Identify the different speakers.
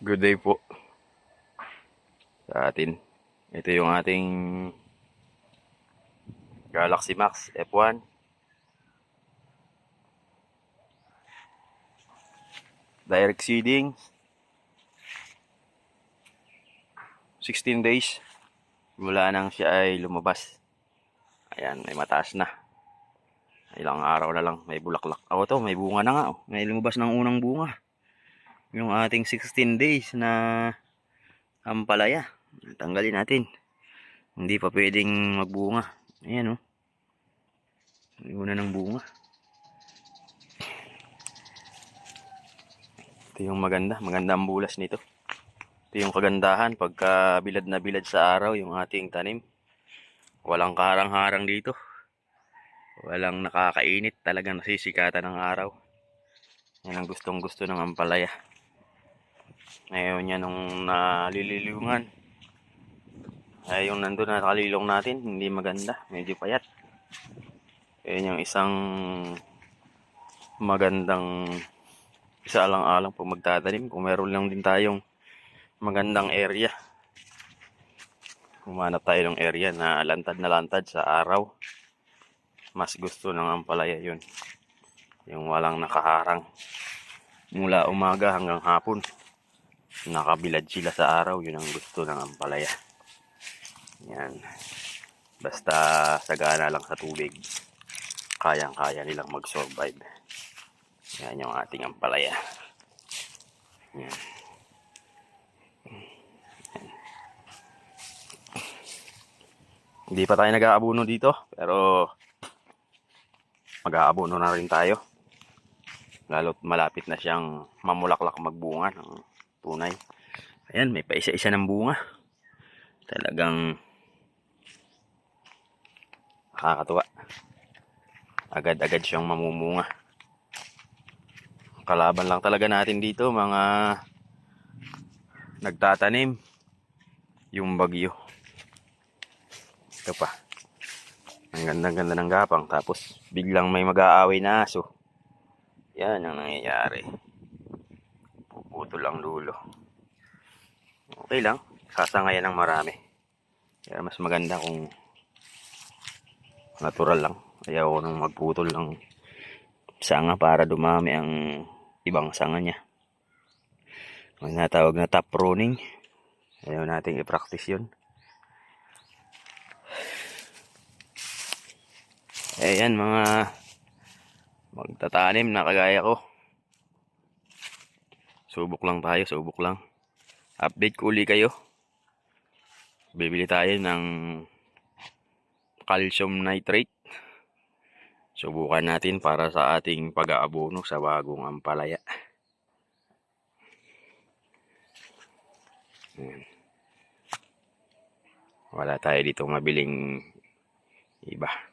Speaker 1: Good day po sa atin. Ito yung ating Galaxy Max F1. Direct seeding. 16 days. Mula nang siya ay lumabas. Ayan, may mataas na. Ilang araw na lang, may bulaklak. Ako to, may bunga na nga. oh. May lumabas ng unang bunga yung ating 16 days na ampalaya. Tanggalin natin. Hindi pa pwedeng magbunga. Ayan o. Oh. Una ng bunga. Ito yung maganda. Maganda ang bulas nito. Ito yung kagandahan pagka bilad na bilad sa araw yung ating tanim. Walang karang-harang dito. Walang nakakainit. Talagang nasisikatan ng araw. Yan ang gustong gusto ng ampalaya. Ngayon niya nung nalililungan. Ay yung nandun na nakalilong natin, hindi maganda. Medyo payat. Yan yung isang magandang isa lang alang pag magtatanim. Kung meron lang din tayong magandang area. Humanap tayo ng area na lantad na lantad sa araw. Mas gusto ng ampalaya yun. Yung walang nakaharang. Mula umaga hanggang hapon nakabilad sila sa araw, yun ang gusto ng ampalaya. Yan. Basta sagana lang sa tubig, kayang-kaya nilang mag-survive. Yan yung ating ampalaya. Yan. Hindi pa tayo nag-aabuno dito, pero mag-aabuno na rin tayo. Lalo't malapit na siyang mamulaklak magbunga ng tunay. Ayan, may pa isa-isa ng bunga. Talagang nakakatuwa. Agad-agad siyang mamumunga. Kalaban lang talaga natin dito, mga nagtatanim. Yung bagyo. Ito pa. Ang ganda-ganda ng gapang. Tapos, biglang may mag-aaway na aso. Yan ang nangyayari puputol ang dulo. Okay lang. Sasangayan ng marami. Kaya mas maganda kung natural lang. Ayaw ko nang magputol ng sanga para dumami ang ibang sanga niya. Ang natawag na top pruning. Ayaw nating i-practice yun. Ayan mga magtatanim na kagaya ko. Subok lang tayo, subok lang. Update ko uli kayo. Bibili tayo ng calcium nitrate. Subukan natin para sa ating pag-aabono sa bagong ampalaya. Ayan. Wala tayo dito mabiling iba.